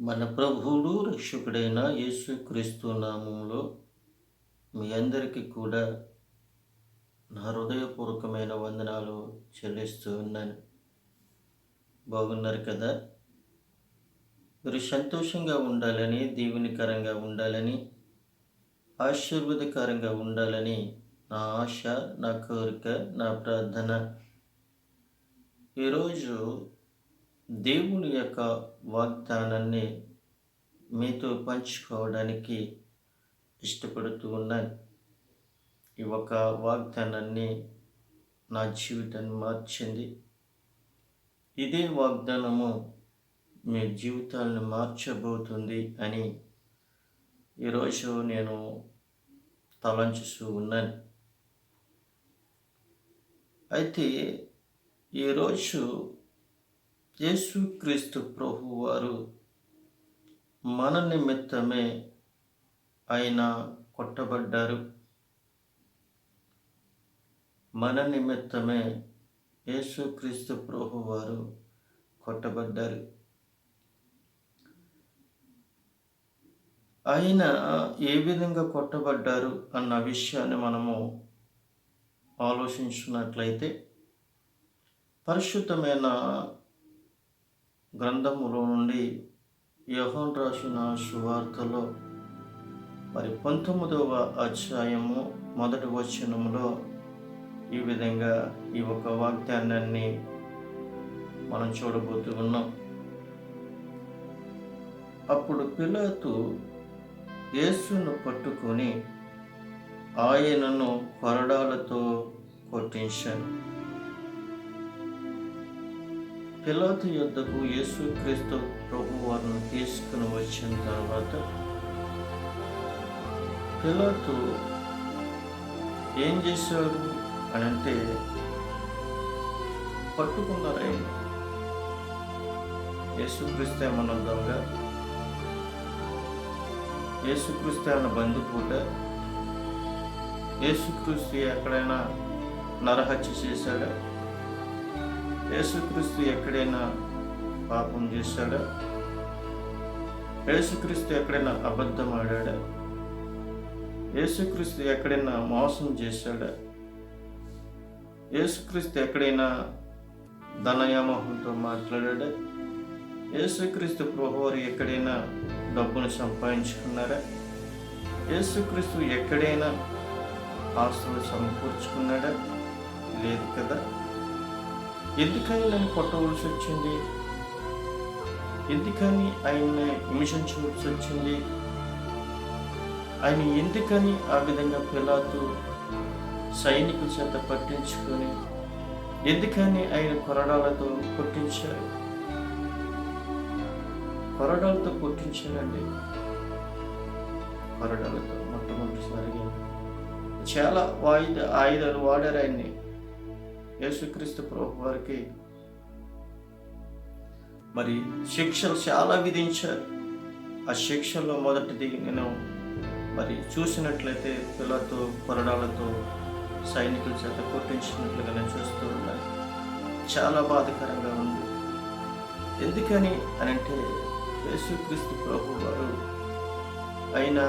మన ప్రభువుడు రక్షకుడైన యేసుక్రీస్తు నామంలో మీ అందరికీ కూడా నా హృదయపూర్వకమైన వందనాలు చెల్లిస్తూ ఉన్నాను. బాగున్నారు కదా? మీరు సంతోషంగా ఉండాలని దీవెనికరంగా ఉండాలని ఆశీర్వాదకరంగా ఉండాలని నా ఆశ నా కోరిక నా ప్రార్థన. ఈరోజు దేవుని యొక్క వాగ్దానాన్ని మీతో పంచుకోవడానికి ఇష్టపడుతూ ఉన్నాను ఈ ఒక వాగ్దానాన్ని నా జీవితాన్ని మార్చింది. ఇదే వాగ్దానము మీ జీవితాలను మార్చబోతుంది అని ఈరోజు నేను తలంచుస్తూ ఉన్నాను. అయితే ఈరోజు యేసుక్రీస్తు ప్రభు వారు మన నిమిత్తమే ఆయన కొట్టబడ్డారు. మన నిమిత్తమే యేసుక్రీస్తు ప్రభు వారు కొట్టబడ్డారు. ఆయన ఏ విధంగా కొట్టబడ్డారు అన్న విషయాన్ని మనము ఆలోచించినట్లయితే పరిశుద్ధమైన గ్రంథములో నుండి యహోన్ రాసిన సువార్తలో మరి పంతొమ్మిదవ అధ్యాయము మొదటి వచనములో ఈ విధంగా ఈ ఒక వాగ్దానాన్ని మనం చూడబోతూ ఉన్నాం. అప్పుడు పిలాతు యేసును పట్టుకొని ఆయనను కొరడాలతో కొట్టించాను పిలాతు యొద్దకు యేసుక్రీస్తు ప్రభు వారిని తీసుకుని వచ్చిన తర్వాత పిలాతు ఏం చేశాడు అని అంటే పట్టుకున్నారు ఆయన యేసుక్రీస్తు ఏమన్నా దొంగ యేసుక్రీస్తే అన్న బంధుపూట యేసుక్రీస్తు ఎక్కడైనా నరహత్య చేశాడా? యేసుక్రీస్తు ఎక్కడైనా పాపం చేశాడా? యేసుక్రీస్తు ఎక్కడైనా అబద్ధం ఆడాడా? యేసుక్రీస్తు ఎక్కడైనా మోసం చేశాడా? యేసుక్రీస్తు ఎక్కడైనా ధనయామోహంతో మాట్లాడాడా? యేసుక్రీస్తు ప్రభువారు ఎక్కడైనా డబ్బును సంపాదించుకున్నారా? యేసుక్రీస్తు ఎక్కడైనా ఆస్తులు సమకూర్చుకున్నాడా? లేదు కదా? ఎందుకని నన్ను కొట్టవలసి వచ్చింది? ఎందుకని ఆయన్ని హింసించవలసి వచ్చింది? ఆయన ఎందుకని ఆ విధంగా పిలాతు సైనికుల చేత పట్టించుకొని ఎందుకని ఆయన కొరడాలతో కొట్టించారు? కొరడాలతో కొట్టించారండి. కొరడాలతో మొట్టమొదటిసారిగా చాలా వాయిద ఆయుధాలు వాడారు ఆయన్ని. యేసుక్రీస్తు ప్రభు వారికి మరి శిక్షలు చాలా విధించారు. ఆ శిక్షల్లో మొదటిది నేను మరి చూసినట్లయితే పిల్లలతో కొరడాలతో సైనికుల చేత కొట్టించినట్లుగా నేను చూస్తూ ఉన్నాను. చాలా బాధకరంగా ఉంది. ఎందుకని అని అంటే యేసుక్రీస్తు ప్రభు వారు ఆయన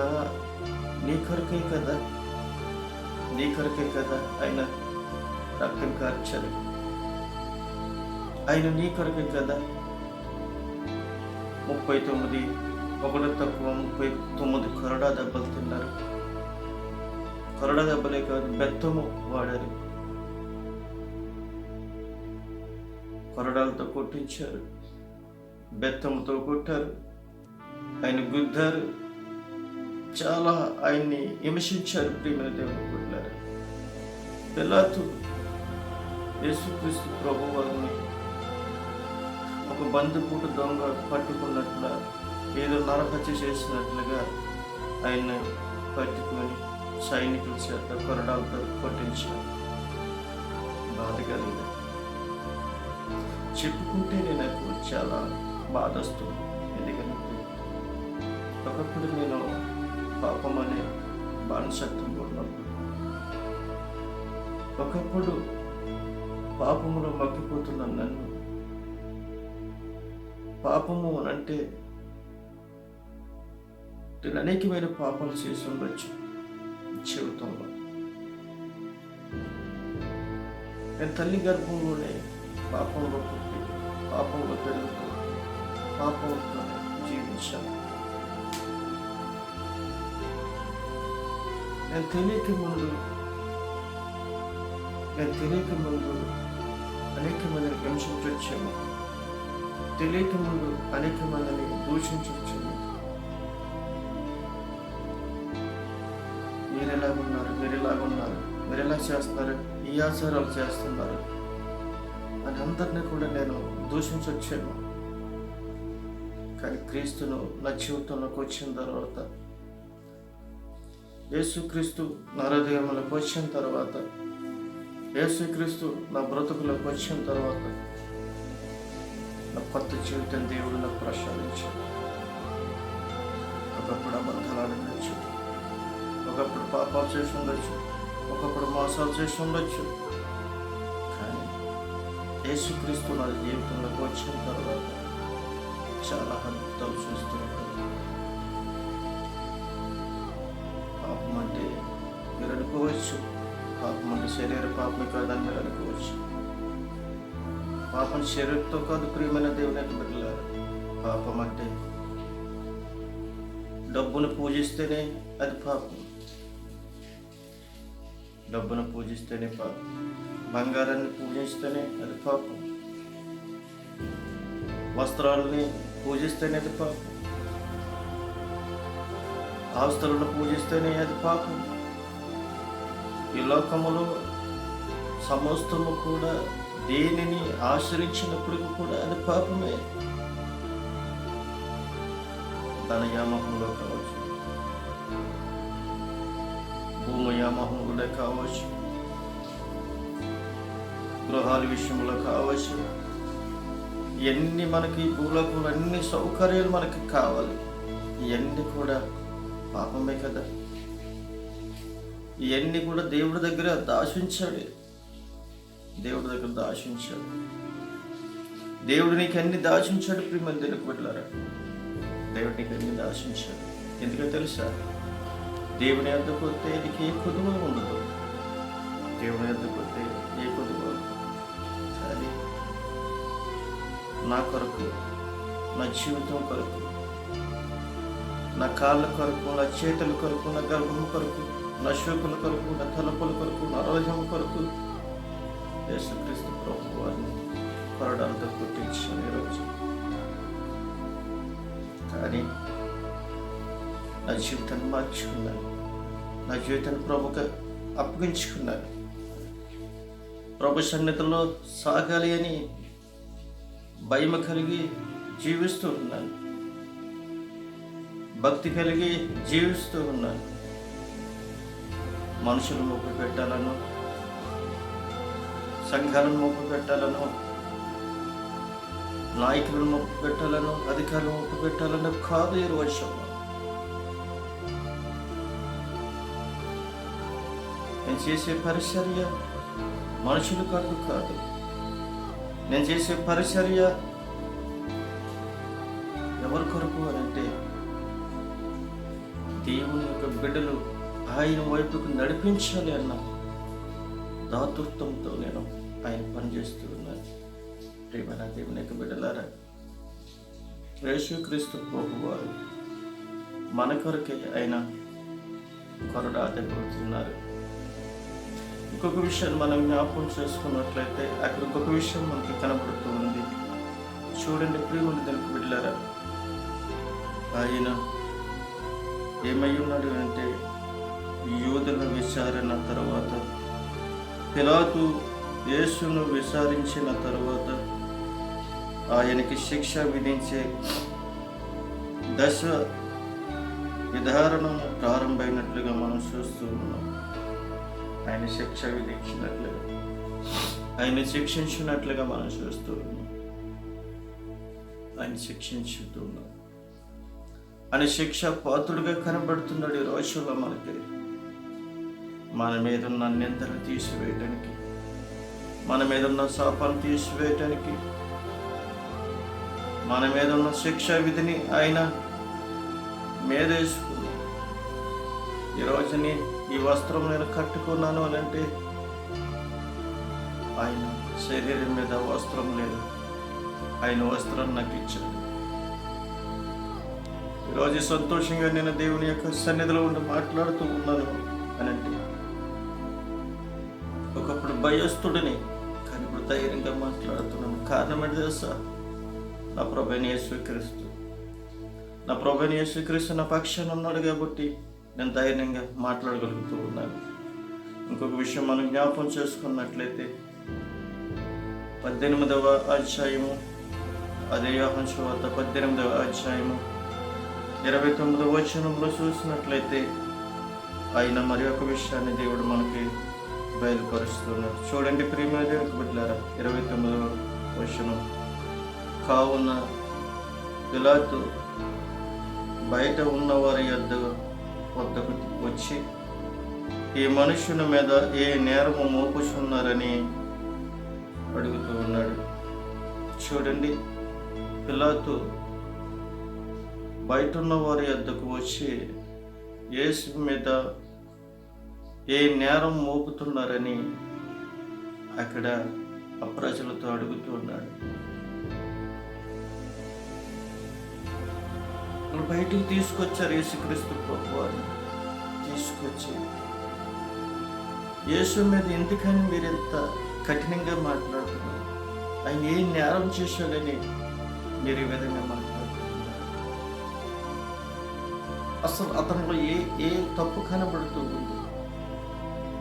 నీ కొరకే కదా? నీ కొరకే కదా ఆయన రక్తం కార్చారు ఆయన నీ కొరకే కదా? ముప్పై తొమ్మిది ఒకటి తక్కువ ముప్పై తొమ్మిది కొరడా దెబ్బలు తిన్నారు. కొరడా దెబ్బలే కాదు బెత్తము వాడారు. కొరడాలతో కొట్టించారు బెత్తముతో కొట్టారు. ఆయన గుద్దారు. చాలా ఆయన్ని హింసించారు ప్రియమైన దేవుని కొట్టారు పిలాతు యేసుక్రీస్తు ప్రభు వారిని ఒక బంధుపూట దొంగ పట్టుకున్నట్లుగా ఏదో నరహత్య చేసినట్లుగా ఆయన్ని పట్టుకొని సైనికుల చేత కొరడాలతో కొట్టించారు బాధ కలిగింది చెప్పుకుంటేనే నాకు చాలా బాధ వస్తుంది ఎందుకంటే ఒకప్పుడు నేను పాపం అనే బానిసత్వం ఉన్నప్పుడు ఒకప్పుడు పాపములో మగ్గిపోతున్న నన్ను. పాపము అని అంటే నేను అనేకమైన పాపాలు చేసి ఉండొచ్చు. జీవితంలో. నేను తల్లి గర్భంలోనే పాపంలో పుట్టి పాపంలో పెరుగుతూ పాపంతో జీవించాను. నేను తెలియక ముందు నేను తెలియక ముందు అనేక మందిని హింసించొచ్చాను. తెలియక ముందు అనేక మందిని దూషించవచ్చాము మీరు ఎలాగున్నారు మీరు ఎలాగున్నారు మీరు ఎలా చేస్తున్నారు ఈ ఆచారాలు చేస్తున్నారు. అని అందరినీ కూడా నేను దూషించొచ్చాను. కానీ క్రీస్తును నా జీవితంలోకి వచ్చిన తర్వాత యేసుక్రీస్తు నరదేవములకు వచ్చిన తర్వాత యేసుక్రీస్తు నా బ్రతుకులోకి వచ్చిన తర్వాత నా కొత్త జీవితం దేవుడు నాకు ప్రసాదించాడు. ఒకప్పుడు అబద్ధాలు ఉండొచ్చు ఒకప్పుడు పాపాలు చేసి ఉండొచ్చు ఒకప్పుడు మోసాలు చేసి ఉండొచ్చు. కానీ యేసుక్రీస్తు నా జీవితంలోకి వచ్చిన తర్వాత చాలా అద్భుతాలు చూస్తున్నాడు. పాపం అంటే మీరు అనుకోవచ్చు పాపం అంటే శరీర పాపమే కాదని మీరు అనుకోవచ్చు. పాపం శరీరంతో కాదు ప్రియమైన దేవుని బిడ్డలారు. పాపం అంటే డబ్బును పూజిస్తేనే అది పాపం. డబ్బును పూజిస్తేనే పాపం. బంగారాన్ని పూజిస్తేనే అది పాపం. వస్త్రాలని పూజిస్తేనే అది పాపం. ఆస్తులను పూజిస్తేనే అది పాపం. ఈ లోకములో సమస్తము కూడా దేనిని ఆశ్రయించినప్పుడు కూడా అది పాపమే. ధనయామహంలో కావచ్చు. భూమయామహంలో కావచ్చు. గృహాల విషయంలో కావచ్చు. ఎన్ని మనకి భూలోకంలో అన్ని సౌకర్యాలు మనకి కావాలి. ఇవన్నీ కూడా పాపమే కదా. ఇవన్నీ కూడా దేవుడి దగ్గర దాశించాడు దేవుడి దగ్గర దాశించాడు దేవుడు నీకు అన్ని దాశించాడు ప్రియమని తెలుగు పెట్టారా దేవుడు నీకు అన్ని దాశించాడు ఎందుకో తెలుసా? దేవుని వద్దకు వస్తే నీకు ఏ కొదువ ఉండదు. దేవుని వద్దకు వస్తే ఏ కొదువ ఉండదు. నా కొరకు నా జీవితం కొరకు నా కాళ్ళ కొరకు నా చేతుల కొరకు నా గర్భం కొరకు నా కొరకు నా తలపుల కొరకు నా రోజం కొరకు యేసుక్రీస్తు ప్రభు వారిని కొరడాలతో పుట్టించిన ఈరోజు. కానీ నా జీవితాన్ని మార్చుకున్నాను. నా జీవితాన్ని ప్రభుకి అప్పగించుకున్నాను. ప్రభు సన్నిధిలో సాగాలి అని భయం కలిగి జీవిస్తూ ఉన్నాను. భక్తి కలిగి జీవిస్తూ ఉన్నాను. మనుషులు మొప్పు పెట్టాలను సంఘాలను మొప్పు పెట్టాలను నాయకులను మొప్పు పెట్టాలను అధికారులు మొప్పు పెట్టాలను కాదు ఈ వర్షం నేను చేసే పరిచర్య మనుషులు కాదు కాదు. నేను చేసే పరిచర్య ఎవరి కొరకు అని అంటే దేవుని యొక్క బిడ్డలు ఆయన వైపుకు నడిపించాలి అన్న దాతృత్వంతో నేను ఆయన పనిచేస్తూ ఉన్నాను. ప్రేమైన దేవుని యొక్క బిడ్డలారా యేసుక్రీస్తు ప్రభువారు మన కొరకే ఆయన కొరడాదెబ్బతున్నారు ఇంకొక విషయాన్ని మనం జ్ఞాపకం చేసుకున్నట్లయితే అక్కడ ఇంకొక విషయం మనకి కనబడుతూ ఉంది. చూడండి ప్రియముని తెలుపు బిడ్డలారా ఆయన ఏమై ఉన్నాడు అంటే యూదుల విచారణ తర్వాత పిలాతు యేసును విచారించిన తర్వాత ఆయనకి శిక్ష విధించే దశ విధారణం ప్రారంభమైనట్లుగా మనం చూస్తూ ఉన్నాం. ఆయన శిక్ష విధించినట్లుగా ఆయన శిక్షించినట్లుగా మనం చూస్తూ ఉన్నాం. ఆయన శిక్షించుతున్నాం ఆయన శిక్ష పాత్రుడిగా కనబడుతున్నాడు ఈ రోజుల్లో మనకి. మన మీద ఉన్న నిందలు తీసివేయటానికి మన మీద ఉన్న శాపాన్ని తీసివేయటానికి మన మీద ఉన్న శిక్ష విధిని ఆయన మేదేసుకుని ఈ రోజుని ఈ వస్త్రం నేను కట్టుకున్నాను అని అంటే ఆయన శరీరం మీద వస్త్రం లేదు. ఆయన వస్త్రం నాకు ఇచ్చాడు. ఈరోజు సంతోషంగా నేను దేవుని యొక్క సన్నిధిలో ఉండి మాట్లాడుతూ ఉన్నాను అని అంటే భయస్తుడిని కానీ ఇప్పుడు ధైర్యంగా మాట్లాడుతున్నాను కారణం ఏంటి తెలుసా? నా ప్రభుని యేసుక్రీస్తు. నా ప్రభుని యేసుక్రీస్తు నా పక్షాన ఉన్నాడు కాబట్టి నేను ధైర్యంగా మాట్లాడగలుగుతూ ఉన్నాను. ఇంకొక విషయం మనం జ్ఞాపం చేసుకున్నట్లయితే పద్దెనిమిదవ అధ్యాయము అదే యోహం శువార్త పద్దెనిమిదవ అధ్యాయము ఇరవై తొమ్మిదవ వచనంలో చూసినట్లయితే ఆయన మరి ఒక విషయాన్ని దేవుడు మనకి బయలుపరుస్తున్నారు. చూడండి ప్రియమైన దేవునికి ఇరవై తొమ్మిదవ వచనం. కావున పిలాతు బయట ఉన్నవారి యొద్ద వద్దకు వచ్చి ఈ మనుషుని మీద ఏ నేరము మోపుచున్నారని? అడుగుతూ ఉన్నాడు. చూడండి పిలాతు బయట ఉన్న వారి వద్దకు వచ్చి యేసు మీద ఏ నేరం మోపుతున్నారని అక్కడ అప్రజలతో ప్రజలతో అడుగుతూ ఉన్నాడు. ఇప్పుడు బయటికి తీసుకొచ్చారు యేసుక్రీస్తు ప్రభు అని తీసుకొచ్చి యేసు మీద ఎందుకని మీరు ఎంత కఠినంగా మాట్లాడుతున్నారు? ఆయన ఏ నేరం చేశాడని మీరు ఈ విధంగా మాట్లాడుతున్నారు? అసలు అతనిలో ఏ ఏ తప్పు కనబడుతుంది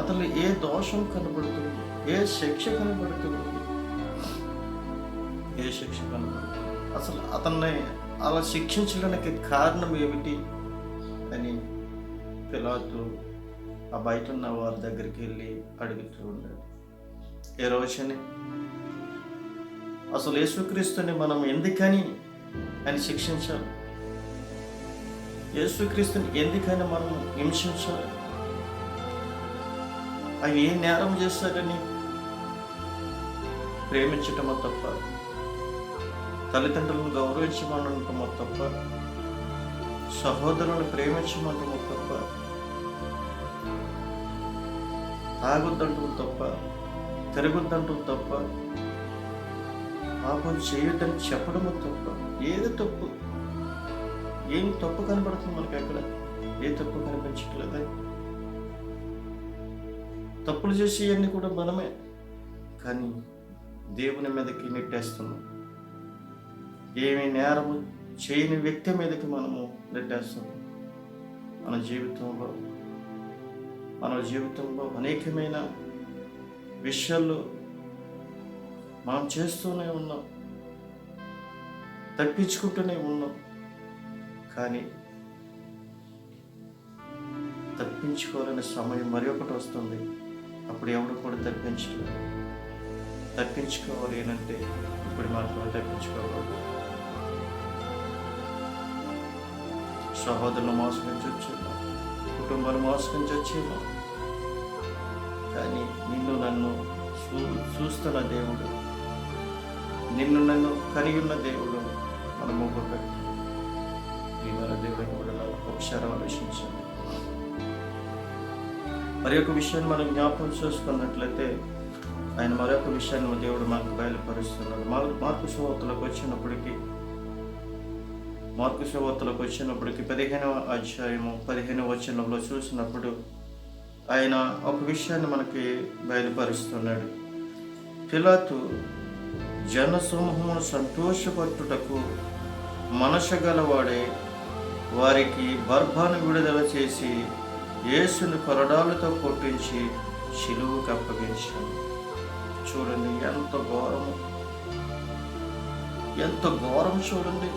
అతను ఏ దోషం కనబడుతుంది? ఏ శిక్ష కనబడుతుంది? ఏ శిక్ష కనబడుతుంది? అసలు అతన్ని అలా శిక్షించడానికి కారణం ఏమిటి అని పిలాతు ఆ బయట ఉన్న వారి దగ్గరికి వెళ్ళి అడుగుతూ ఉన్నాడు. ఏ రోజుని అసలు యేసుక్రీస్తుని మనం ఎందుకని అని శిక్షించాలి? యేసుక్రీస్తుని ఎందుకని మనం హింసించాలి? అవి ఏ నేరం చేశారని ప్రేమించటమో తప్ప తల్లిదండ్రులను గౌరవించమనటమో తప్ప సహోదరులను ప్రేమించమంటమో తప్ప తాగొద్దంటూ తప్ప తిరగొద్దంటూ తప్ప పాపం చేయొద్దని చెప్పడము తప్ప ఏది తప్పు? ఏం తప్పు కనబడుతుంది మనకి అక్కడ? ఏ తప్పు కనిపించట్లేదా? తప్పులు చేసేవన్నీ కూడా మనమే. కానీ దేవుని మీదకి నెట్టేస్తున్నాం. ఏమి నేరము చేయని వ్యక్తి మీదకి మనము నెట్టేస్తున్నాం. మన జీవితంలో మన జీవితంలో అనేకమైన విషయాల్లో మనం చేస్తూనే ఉన్నాం. తప్పించుకుంటూనే ఉన్నాం. కానీ తప్పించుకోవాలనే సమయం మరి ఒకటి వస్తుంది. అప్పుడు ఎవడు కూడా తప్పించలేదు తప్పించుకోవాలి అంటే ఇప్పుడు మాత్రమే తప్పించుకోవాలి. సహోదరులు మోసగించవచ్చు కుటుంబాలు మోసగించొచ్చేమో కానీ నిన్ను నన్ను చూ చూస్తున్న దేవుడు నిన్ను నన్ను కలిగి ఉన్న దేవుడు మన ముగ్గు పెట్టి ఈ మన దేవుడిని కూడా ఒకసారి ఆలోచించండి. మరి ఒక విషయాన్ని మనం జ్ఞాపకం చేసుకున్నట్లయితే ఆయన మరొక విషయాన్ని దేవుడు మనకు బయలుపరుస్తున్నాడు. మార్పు మార్పు శుభవతలకు వచ్చినప్పటికీ మార్పు శుభవతలకు వచ్చినప్పటికీ పదిహేనవ అధ్యాయము పదిహేనవ వచనంలో చూసినప్పుడు ఆయన ఒక విషయాన్ని మనకి బయలుపరుస్తున్నాడు. పిలాతు జనసమూహమును సంతోషపట్టుటకు మనసు గలవాడే వారికి బర్భాను విడుదల చేసి యేసుని కొరడాలతో కొట్టించి శిలువుకు అప్పగించాను చూడండి ఎంత ఘోరము. ఎంత ఘోరం చూడండి.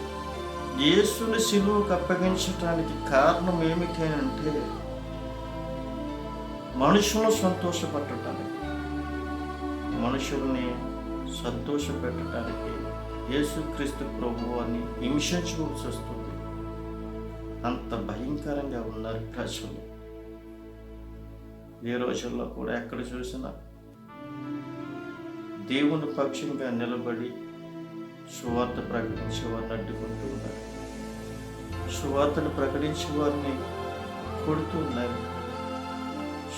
యేసుని శిలువుకు అప్పగించటానికి కారణం ఏమిటి అని అంటే మనుషులను సంతోషపెట్టడానికి మనుషుల్ని సంతోషపెట్టడానికి యేసుక్రీస్తు ప్రభు అని హింసించుకోవాల్సి వస్తుంది. అంత భయంకరంగా ఉన్నారు ప్రజలు. ఏ రోజుల్లో కూడా ఎక్కడ చూసినా దేవుని పక్షంగా నిలబడి సువార్త ప్రకటించే వారిని అడ్డుకుంటూ ఉన్నారు. సువార్తను ప్రకటించే వారిని కొడుతూ ఉన్నారు.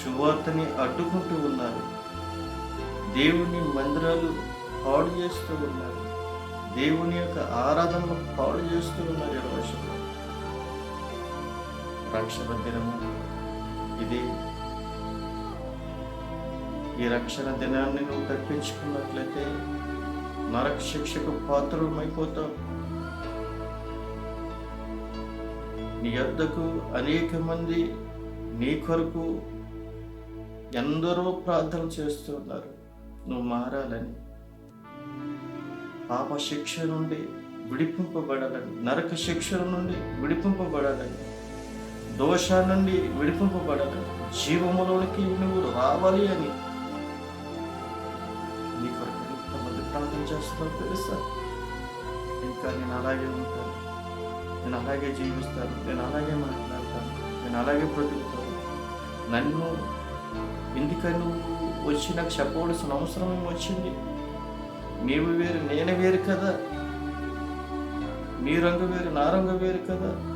సువార్తని అడ్డుకుంటూ ఉన్నారు. దేవుని మందిరాలు పాడు చేస్తూ ఉన్నారు. దేవుని యొక్క ఆరాధనలు పాడు చేస్తూ ఉన్నారు ఈ రోజుల్లో. రక్షణ దినము ఇది. ఈ రక్షణ దినాన్ని నువ్వు తప్పించుకున్నట్లయితే నరక శిక్షకు పాత్రమైపోతావు నీ యొద్దకు అనేక మంది నీ కొరకు ఎందరో ప్రార్థన చేస్తున్నారు నువ్వు మారాలని పాప శిక్ష నుండి విడిపింపబడాలని నరక శిక్షల నుండి విడిపింపబడాలని దోష నుండి విడిపింపబడాలని జీవములోనికి నువ్వు రావాలి అని ఎంతమంది తెలుసా ఇంకా నేను అలాగే ఉంటాను. నేను అలాగే జీవిస్తాను. నేను అలాగే మాట్లాడతాను. నేను అలాగే బ్రతుకుతాను. నన్ను ఎందుకని నువ్వు వచ్చి నాకు చెప్పవలసిన అవసరం వచ్చింది. నీవు వేరు నేను వేరు కదా. నీ రంగు వేరు నా రంగు వేరు కదా.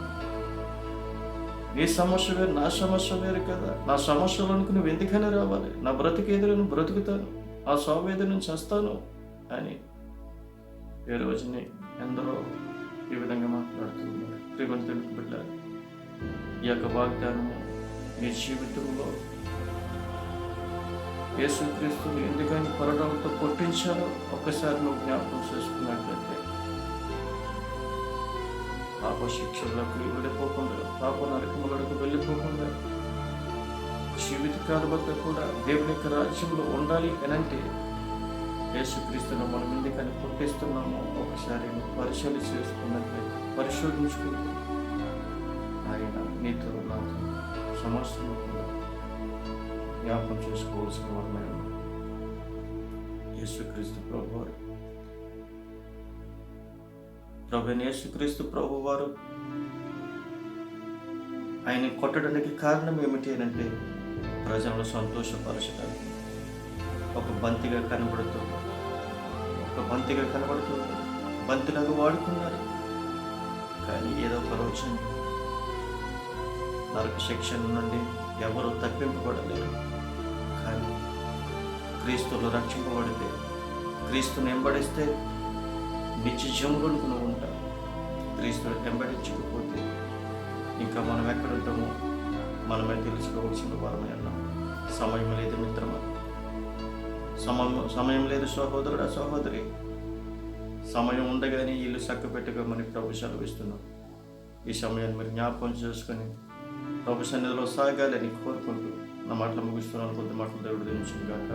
నీ సమస్య వేరు నా సమస్య వేరు కదా. నా సమస్యలోనికి నువ్వు ఎందుకని రావాలి? నా బ్రతుకు నేను బ్రతుకుతాను. ఆ సావేద నుంచి వస్తాను అని ఈ రోజుని ఎందరో ఈ విధంగా మాట్లాడుతున్నారు శ్రీమంతుని బిడ్డ ఈ యొక్క వాగ్దానము మీ జీవితంలో యేసుక్రీస్తుని ఎందుకని కొరడాలతో కొట్టించారో ఒక్కసారి నువ్వు జ్ఞాపకం చేసుకున్నట్లయితే పాప శిక్షలకు వెళ్ళిపోకుండా పాప నరకములకు వెళ్ళిపోకుండా జీవితకాల వద్ద కూడా దేవుని యొక్క రాజ్యంలో ఉండాలి అని అంటే యేసుక్రీస్తును మనం కానీ పుట్టిస్తున్నాము ఒకసారి పరిశీలి చేసుకున్నట్లయితే పరిశోధించుకుంటే ఆయన నీతో నాకు సమస్యలు కూడా జ్ఞాపకం చేసుకోవాల్సిన వారమే యేసుక్రీస్తు ప్రభు వారు. ప్రభు యేసుక్రీస్తు ప్రభు వారు ఆయన కొట్టడానికి కారణం ఏమిటి అని అంటే ప్రజలను సంతోషపరచడానికి ఒక బంతిగా కనబడుతుంది బంతిగా కనబడుతుంది. బంతిలాగా వాడుకున్నారు. కానీ ఏదో ఒక రోజు నరక శిక్షణ నుండి ఎవరు తప్పింపబడలేరు. కానీ క్రీస్తులు రక్షింపబడితే క్రీస్తుని వెంబడిస్తే నిత్య జీవములకు నువ్వు ఉంటావు క్రీస్తుని వెంబడించకపోతే ఇంకా మనం ఎక్కడ ఉంటామో మనమే తెలుసుకోవాల్సిన వారమే అన్నాం సమయం లేదు మిత్రమా? సమయం సమయం లేదు సహోదరుడా సహోదరి. సమయం ఉండగానే ఇల్లు చక్క పెట్టుకోమని ప్రభు సెలవిస్తున్నాం ఈ సమయాన్ని మరి జ్ఞాపకం చేసుకొని ప్రభు సన్నిధిలో సాగాలని కోరుకుంటూ నా మాటలు ముగిస్తున్నాను. కొద్ది మాటలు దేవుడు దించుగాక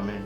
ఆమె